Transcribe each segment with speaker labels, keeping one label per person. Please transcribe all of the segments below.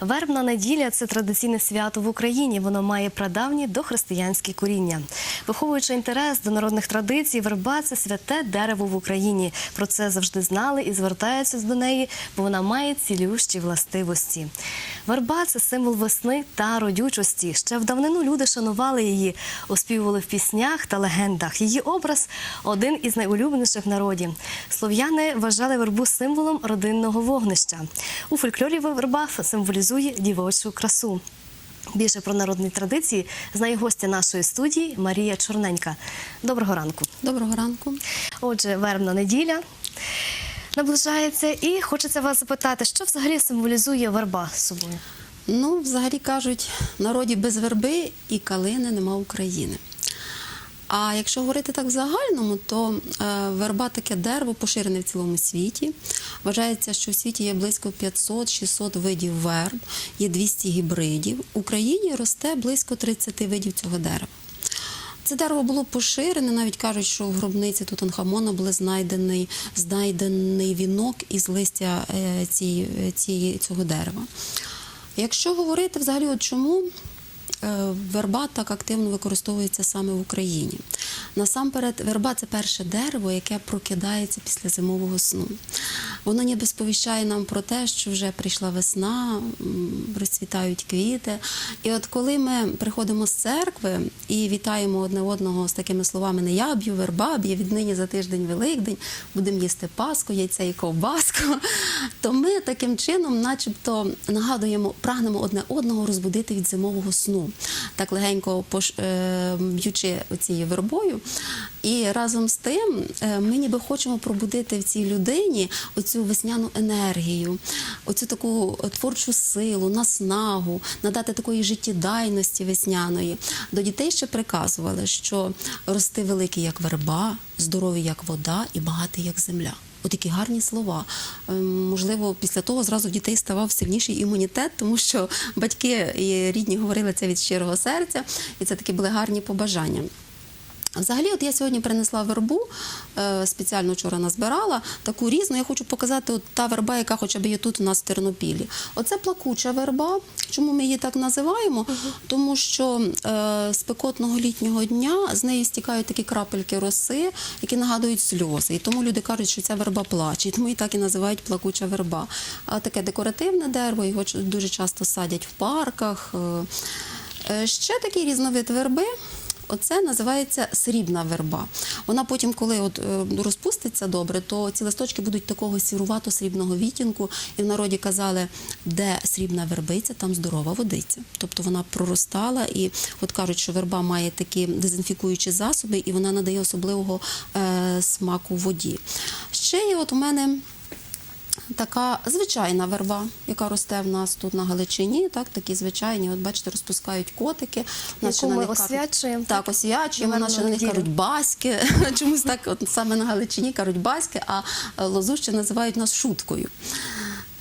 Speaker 1: Вербна неділя це традиційне свято в Україні. Воно має прадавні дохристиянські коріння. Виховуючи інтерес до народних традицій, верба це святе дерево в Україні. Про це завжди знали і звертаються до неї, бо вона має цілющі властивості. Верба це символ весни та родючості. Ще в давнину люди шанували її, оспівували в піснях та легендах. Її образ один із найулюбленіших в народі. Слов'яни вважали вербу символом родинного вогнища. У фольклорі верба символізує дівочу красу. Більше про народні традиції знає гостя нашої студії Марія Чорненька. Доброго ранку.
Speaker 2: Доброго ранку.
Speaker 1: Отже, вербна неділя наближається, і хочеться вас запитати, що взагалі символізує верба з собою?
Speaker 2: Ну, взагалі кажуть, народі без верби і калини нема України. А якщо говорити так в загальному, то е, верба таке дерево поширене в цілому світі. Вважається, що в світі є близько 500-600 видів верб, є 200 гібридів. В Україні росте близько 30 видів цього дерева. Це дерево було поширене, навіть кажуть, що в гробниці Тутанхамона були знайдений, знайдений вінок із листя е, цієї, цієї, цього дерева. Якщо говорити взагалі, от чому е, верба так активно використовується саме в Україні. Насамперед, верба це перше дерево, яке прокидається після зимового сну. Воно ніби сповіщає нам про те, що вже прийшла весна, розцвітають квіти. І от коли ми приходимо з церкви і вітаємо одне одного з такими словами не я б'ю верба, б'є віднині за тиждень Великдень, будемо їсти паску, яйце і ковбаску, то ми таким чином, начебто, нагадуємо, прагнемо одне одного розбудити від зимового сну, так легенько е, б'ючи цією вербою. І разом з тим е, ми ніби хочемо пробудити в цій людині оцю весняну енергію, оцю таку е, творчу силу, наснагу, надати такої життєдайності весняної. До дітей ще приказували, що рости великий, як верба, здоровий, як вода, і багатий, як земля. От такі гарні слова. Ем, Можливо, після того зразу в дітей ставав сильніший імунітет, тому що батьки і рідні говорили це від щирого серця, і це такі були гарні побажання. Взагалі, от я сьогодні принесла вербу, е, спеціально вчора назбирала, таку різну. Я хочу показати от та верба, яка хоча б є тут у нас в Тернопілі. Оце плакуча верба. Чому ми її так називаємо? Тому що е, спекотного літнього дня з неї стікають такі крапельки роси, які нагадують сльози. І тому люди кажуть, що ця верба плаче. І тому її так і називають плакуча верба. А таке декоративне дерево, його дуже часто садять в парках. Е, Е, Ще такий різновид верби. Оце називається срібна верба. Вона потім, коли от е, розпуститься добре, то ці листочки будуть такого сірувато-срібного відтінку. І в народі казали, де срібна вербиця, там здорова водиця. Тобто вона проростала, і от кажуть, що верба має такі дезінфікуючі засоби, і вона надає особливого е, смаку воді. Ще є от у мене така звичайна верба, яка росте в нас тут на Галичині. Так, такі звичайні, от бачите, розпускають котики.
Speaker 1: наче
Speaker 2: на
Speaker 1: ми
Speaker 2: них
Speaker 1: освячуємо,
Speaker 2: Так, освячуємо. наче на них кажуть баськи. Чомусь так, от саме на Галичині кажуть баськи, а лозу ще називають нас шуткою.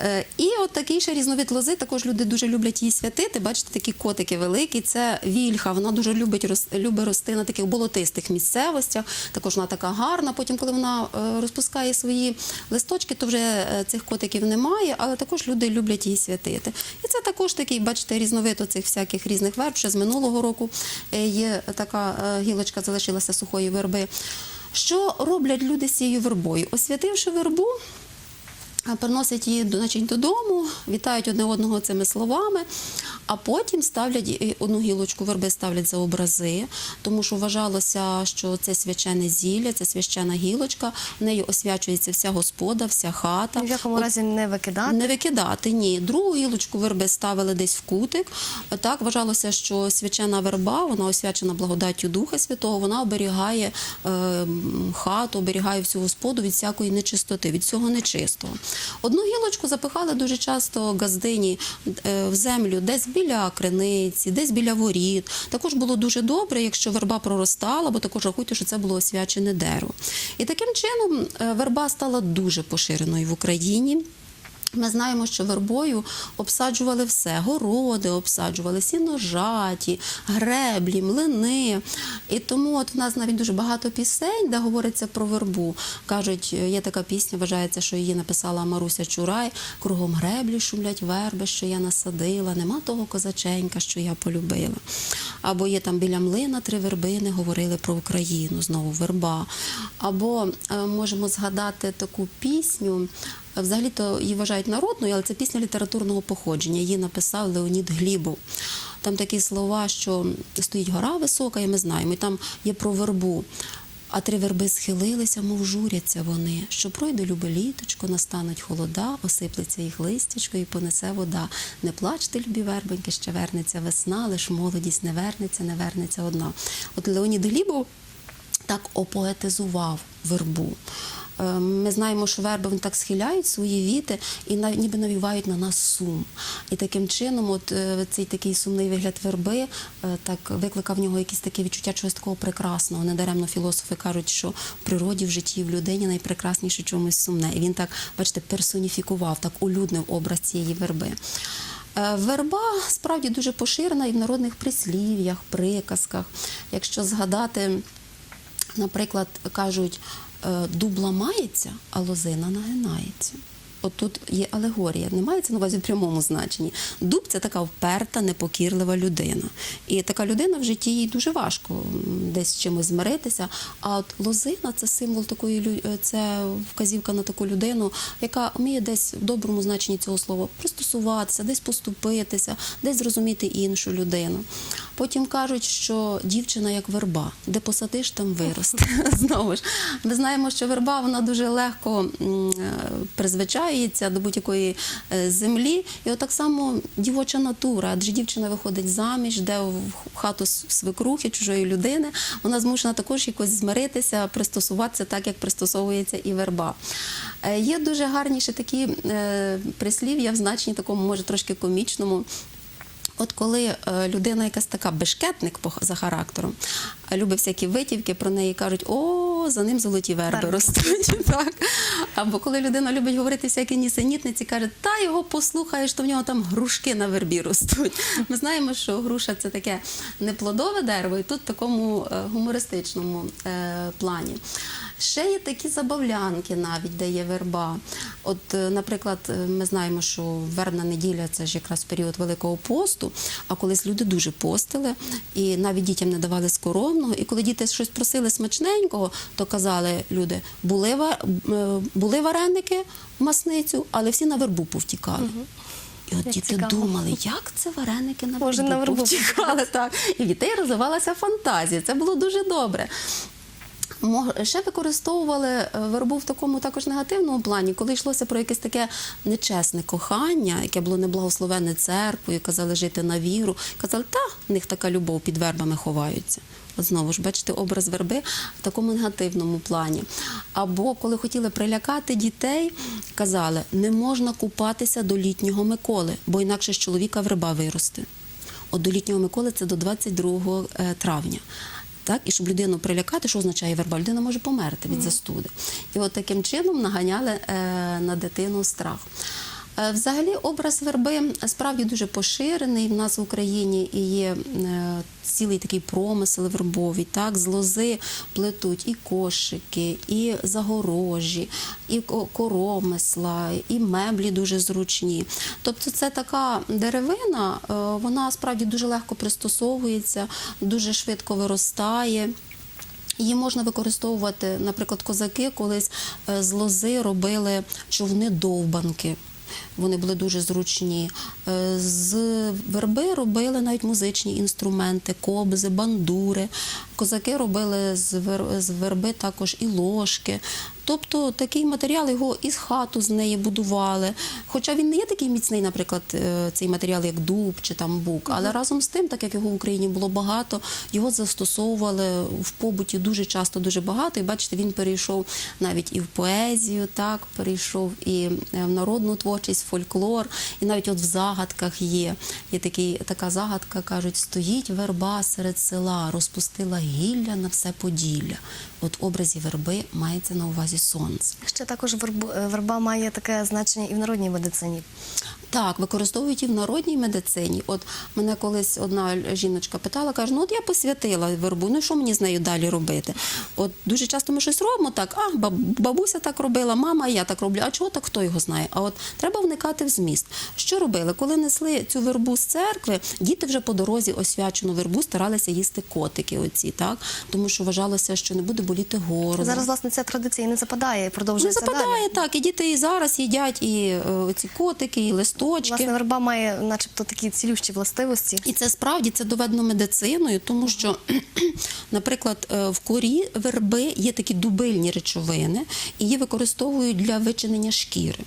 Speaker 2: Е, І от такий ще різновид лози, також люди дуже люблять її святити. Бачите, такі котики великі. Це вільха. Вона дуже любить любить рости на таких болотистих місцевостях. Також вона така гарна. Потім, коли вона е, розпускає свої листочки, то вже е, цих котиків немає, але також люди люблять її святити. І це також такий, бачите, різновид оцих всяких різних верб. Ще з минулого року є така гілочка, залишилася сухої верби. Що роблять люди з цією вербою? Освятивши вербу, Приносять її значить, додому, вітають одне одного цими словами, а потім ставлять одну гілочку верби ставлять за образи, тому що вважалося, що це священне зілля, це священна гілочка, в неї освячується вся господа, вся хата.
Speaker 1: В якому
Speaker 2: От
Speaker 1: разі не викидати.
Speaker 2: не викидати, ні. Другу гілочку верби ставили десь в кутик. Так вважалося, що свячена верба, вона освячена благодаттю Духа Святого, вона оберігає е, хату, оберігає всю господу від всякої нечистоти, від всього нечистого. Одну гілочку запихали дуже часто газдині е, в землю, десь біля криниці, десь біля воріт. Також було дуже добре, якщо верба проростала, бо також рахуйте, що це було освячене дерево. І таким чином е, верба стала дуже поширеною в Україні. Ми знаємо, що вербою обсаджували все: городи обсаджували, сіножаті, греблі, млини. І тому от в нас навіть дуже багато пісень, де говориться про вербу. Кажуть, є така пісня, вважається, що її написала Маруся Чурай. Кругом греблі шумлять верби, що я насадила, нема того козаченька, що я полюбила. Або є там біля млина три вербини, говорили про Україну, знову верба. Або е, можемо згадати таку пісню. Взагалі-то її вважають народною, але це пісня літературного походження. Її написав Леонід Глібов. Там такі слова, що стоїть гора висока, і ми знаємо, і там є про вербу. А три верби схилилися, мов журяться вони, що пройде любе літочко, настануть холода, осиплеться їх листячко і понесе вода. Не плачте, любі вербеньки, ще вернеться весна, лиш молодість не вернеться, не вернеться одна. От Леонід Глібов так опоетизував вербу. Е, Ми знаємо, що верби вони так схиляють свої віти і ніби навівають на нас сум. І таким чином, от е, цей такий сумний вигляд верби е, так викликав в нього якісь таке відчуття чогось такого прекрасного. Недаремно філософи кажуть, що в природі, в житті, в людині найпрекрасніше чомусь сумне. І він так, бачите, персоніфікував, так улюднив образ цієї верби. Верба справді дуже поширена і в народних прислів'ях, приказках. Якщо згадати наприклад, кажуть, е, дуб ламається, а лозина нагинається. От тут є алегорія, не мається на увазі в прямому значенні. Дуб це така вперта, непокірлива людина. І така людина в житті їй дуже важко десь чимось змиритися. А от лозина це символ такої е, це вказівка на таку людину, яка вміє десь в доброму значенні цього слова пристосуватися, десь поступитися, десь зрозуміти іншу людину. Потім кажуть, що дівчина як верба, де посадиш, там виросте. Знову ж ми знаємо, що верба вона дуже легко м, е, до будь-якої е, землі. І от так само дівоча натура, адже дівчина виходить заміж, йде в хату свекрухи, чужої людини. Вона змушена також якось змиритися, пристосуватися так, як пристосовується і верба. Е, Є дуже гарні ще такі е, прислів'я в значенні такому, може, трошки комічному. От коли людина якась така бешкетник за характером, любить всякі витівки, про неї кажуть, о, за ним золоті верби
Speaker 1: Верби.
Speaker 2: ростуть. так. Або коли людина любить говорити всякі нісенітниці, каже, та його послухаєш, то в нього там грушки на вербі ростуть. Ми знаємо, що груша це таке неплодове дерево, і тут в такому е, гумористичному е, плані. Ще є такі забавлянки, навіть де є верба. От, е, наприклад, е, ми знаємо, що вербна неділя це ж якраз період Великого посту, а колись люди дуже постили і навіть дітям не давали скоромного. І коли діти щось просили смачненького, то казали люди, були, е, були вареники в масницю, але всі на вербу повтікали. І от діти
Speaker 1: цікаво.
Speaker 2: думали, як це вареники на
Speaker 1: Може,
Speaker 2: вербу
Speaker 1: на вербу
Speaker 2: повтікали. Так. І в дітей розвивалася фантазія. Це було дуже добре. Ще використовували е, вербу в такому також негативному плані, коли йшлося про якесь таке нечесне кохання, яке було неблагословенне церквою, казали жити на віру. Казали, та в них така любов під вербами ховаються. От знову ж бачите, образ верби в такому негативному плані. Або коли хотіли прилякати дітей, казали, не можна купатися до літнього Миколи, бо інакше з чоловіка верба виросте. От до літнього Миколи це до 22 е, травня. Так, і щоб людину прилякати, що означає верба? Людина може померти від застуди. І от таким чином наганяли е, на дитину страх. Е, Взагалі, образ верби справді дуже поширений в нас в Україні і є е, цілий такий промисел вербовий. Так, з лози плетуть і кошики, і загорожі, і коромисла, і меблі дуже зручні. Тобто, це така деревина, е, вона справді дуже легко пристосовується, дуже швидко виростає. Її можна використовувати, наприклад, козаки колись з лози робили човни-довбанки. Вони були дуже зручні. Е, З верби робили навіть музичні інструменти, кобзи, бандури. Козаки робили з вер- з верби також і ложки. Тобто такий матеріал його із хату з неї будували. Хоча він не є такий міцний, наприклад, е, цей матеріал, як дуб чи там бук, але разом з тим, так як його в Україні було багато, його застосовували в побуті дуже часто, дуже багато. І бачите, він перейшов навіть і в поезію, так перейшов і е, в народну творчість, фольклор, і навіть от в загадках є. Є такий, така загадка, кажуть, стоїть верба серед села, розпустила гілля на все поділля. От образі верби мається на увазі сонце.
Speaker 1: Ще також верба має таке значення і в народній медицині.
Speaker 2: Так, використовують і в народній медицині. От мене колись одна жіночка питала, каже: ну от я посвятила вербу, ну що мені з нею далі робити? От дуже часто ми щось робимо так, а баб- бабуся так робила, мама, я так роблю. А чого так хто його знає? А от треба вникати в зміст. Що робили? Коли несли цю вербу з церкви, діти вже по дорозі освячену вербу старалися їсти котики. Оці, так? Тому що вважалося, що не буде боліти горло.
Speaker 1: Зараз, власне, ця традиція і не западає, і
Speaker 2: не
Speaker 1: продовжується далі.
Speaker 2: западає так, і діти і зараз їдять і е, ці котики, і листочки.
Speaker 1: Власне, верба має, начебто, такі цілющі властивості.
Speaker 2: І це справді це доведено медициною, тому що, наприклад, е, в корі верби є такі дубильні речовини, і її використовують для вичинення шкіри.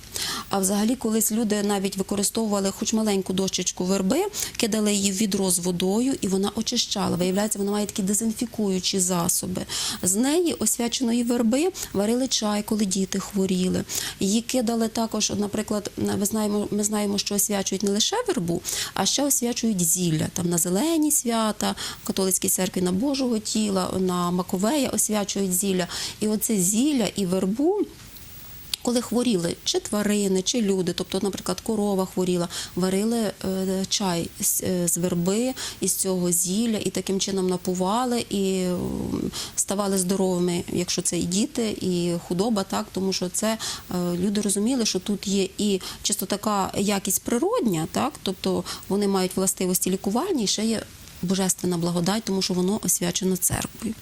Speaker 2: А взагалі, колись люди навіть використовували хоч маленьку дощечку верби, кидали її в відро з водою, і вона очищала. Виявляється, вона має такі дезінфікуючі засоби. З неї освяченої верби варили чай, коли діти хворіли. Її кидали також, наприклад, ми знаємо, ми знаємо, що освячують не лише вербу, а ще освячують зілля там на зелені свята, в католицькій церкві на Божого тіла, на Маковея освячують зілля. І оце зілля і вербу. Коли хворіли чи тварини, чи люди, тобто, наприклад, корова хворіла, варили е, чай з, е, верби із цього зілля і таким чином напували і ставали здоровими, якщо це і діти, і худоба, так? Тому що це е, люди розуміли, що тут є і чисто така якість природня, так? Тобто вони мають властивості лікувальні, і ще є божественна благодать, тому що воно освячено церквою.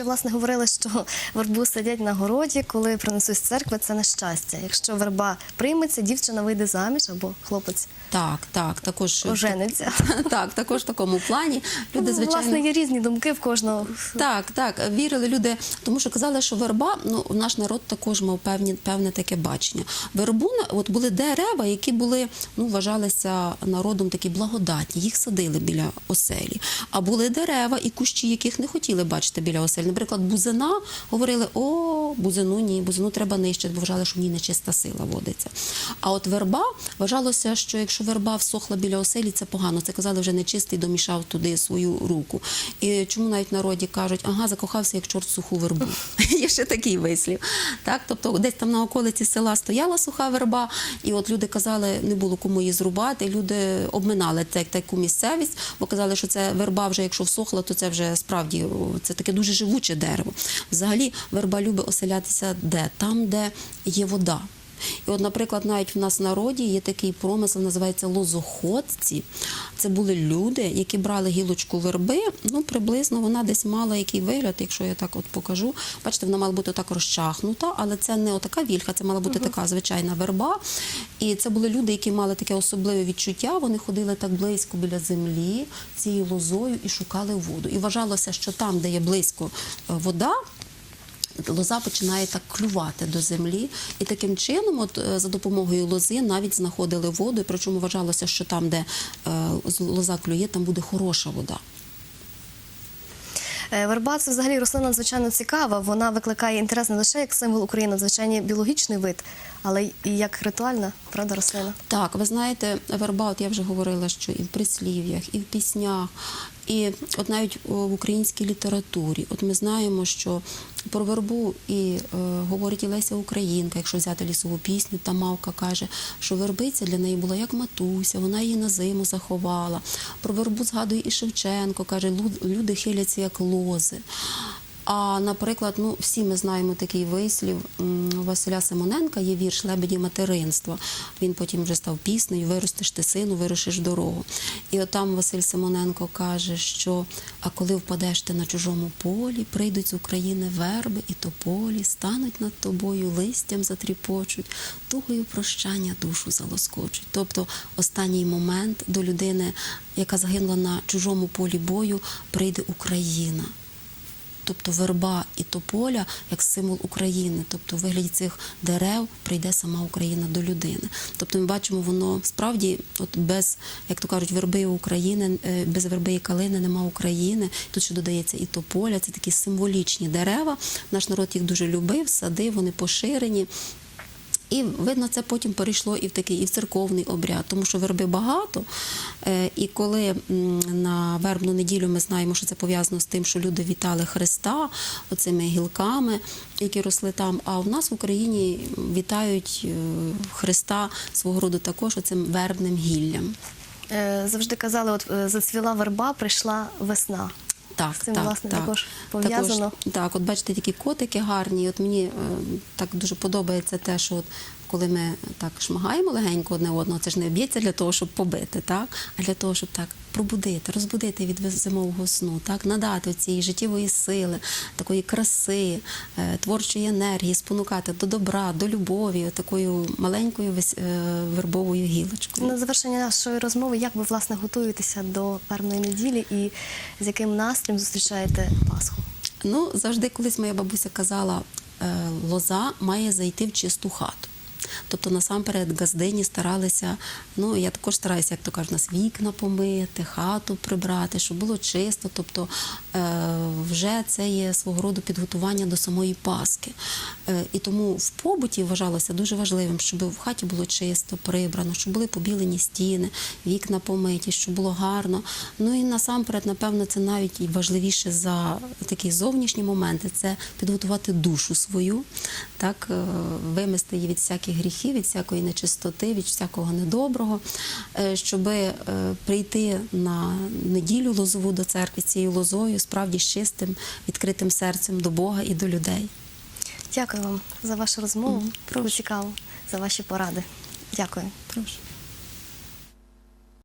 Speaker 1: Ще власне говорили, що вербу сидять на городі, коли принесуть з церкви, це нещастя. Якщо верба прийметься, дівчина вийде заміж або хлопець
Speaker 2: Так, так, також
Speaker 1: ожениться.
Speaker 2: Так, також в такому плані люди, звичайно.
Speaker 1: Власне, є різні думки в кожного.
Speaker 2: Так, так, вірили люди, тому що казали, що верба, ну наш народ також мав певні, певне таке бачення. Вербу, от були дерева, які були, ну, вважалися народом такі благодатні, їх садили біля оселі. А були дерева і кущі, яких не хотіли бачити біля оселі. Наприклад, бузина говорили: о, бузину ні, бузину треба нищити, бо вважали, що в ній нечиста сила водиться. А от верба вважалося, що якщо верба всохла біля оселі, це погано. Це казали вже нечистий, домішав туди свою руку. І чому навіть в народі кажуть, ага, закохався як чорт суху вербу. Є ще такий вислів. Так, тобто десь там на околиці села стояла суха верба, і от люди казали, не було кому її зрубати. Люди обминали таку місцевість, бо казали, що це верба вже, якщо всохла, то це вже справді це таке дуже живуче дерево. Взагалі, верба любить оселятися де? Там, де є вода. І от, наприклад, навіть в нас в народі є такий промисел, називається лозоходці. Це були люди, які брали гілочку верби. Ну, приблизно вона десь мала який вигляд, якщо я так от покажу. Бачите, вона мала бути так розчахнута, але це не отака вільха, це мала бути така звичайна верба. І це були люди, які мали таке особливе відчуття. Вони ходили так близько біля землі цією лозою і шукали воду. І вважалося, що там, де є близько е, вода, лоза починає так клювати до землі, і таким чином, от е, за допомогою лози, навіть знаходили воду. Причому вважалося, що там, де е, лоза клює, там буде хороша вода.
Speaker 1: Е, Верба це взагалі рослина надзвичайно цікава. Вона викликає інтерес не лише як символ України, надзвичайно біологічний вид, але й як ритуальна правда рослина.
Speaker 2: Так, ви знаєте, верба, от я вже говорила, що і в прислів'ях, і в піснях, і от навіть в українській літературі. От ми знаємо, що про вербу і е, говорить і Леся Українка, якщо взяти лісову пісню, та мавка каже, що вербиця для неї була як матуся, вона її на зиму заховала. Про вербу згадує і Шевченко, каже, «Лу- люди хиляться як лози. А, наприклад, ну всі ми знаємо такий вислів Василя Симоненка є вірш Лебеді материнства. Він потім вже став піснею Виростеш ти сину, вирушиш дорогу. І от там Василь Симоненко каже, що а коли впадеш ти на чужому полі, прийдуть з України верби і тополі, стануть над тобою листям затріпочуть, тугою прощання душу залоскочуть. Тобто останній момент до людини, яка загинула на чужому полі бою, прийде Україна тобто верба і тополя як символ України. Тобто, в вигляді цих дерев прийде сама Україна до людини. Тобто, ми бачимо, воно справді, от без, як то кажуть, верби України, е, без верби і калини нема України. Тут ще додається і тополя. Це такі символічні дерева. Наш народ їх дуже любив, садив, вони поширені. І видно, це потім перейшло і в такий і в церковний обряд, тому що верби багато. Е, І коли на вербну неділю ми знаємо, що це пов'язано з тим, що люди вітали Христа оцими гілками, які росли там. А в нас в Україні вітають е, Христа свого роду також оцим вербним гіллям.
Speaker 1: Е, Завжди казали, от зацвіла верба, прийшла весна.
Speaker 2: Так,
Speaker 1: З цим,
Speaker 2: так,
Speaker 1: власне,
Speaker 2: так.
Speaker 1: також пов'язано.
Speaker 2: Так, от бачите, такі котики гарні. От мені е, так дуже подобається те, що от коли ми так шмагаємо легенько одне одного, це ж не б'ється для того, щоб побити, так? а для того, щоб так пробудити, розбудити від зимового сну, так? надати цієї життєвої сили, такої краси, е, творчої енергії, спонукати до добра, до любові, такою маленькою е, вербовою гілочкою.
Speaker 1: На завершення нашої розмови, як ви власне готуєтеся до певної неділі і з яким настроєм зустрічаєте Пасху?
Speaker 2: Ну, завжди колись моя бабуся казала, е, лоза має зайти в чисту хату. Тобто насамперед газдині старалися, ну я також стараюся, як то кажуть, нас вікна помити, хату прибрати, щоб було чисто. Тобто е, вже це є свого роду підготування до самої Пасхи. Е, і тому в побуті вважалося дуже важливим, щоб в хаті було чисто, прибрано, щоб були побілені стіни, вікна помиті, щоб було гарно. Ну і насамперед, напевно, це навіть важливіше за такі зовнішні моменти це підготувати душу свою, так, е, вимести її від всяких гріхів, від всякої нечистоти, від всякого недоброго, щоб прийти на неділю лозову до церкви з цією лозою, справді з чистим, відкритим серцем до Бога і до людей.
Speaker 1: Дякую вам за вашу розмову. Прошу. цікаво за ваші поради. Дякую.
Speaker 2: Прошу.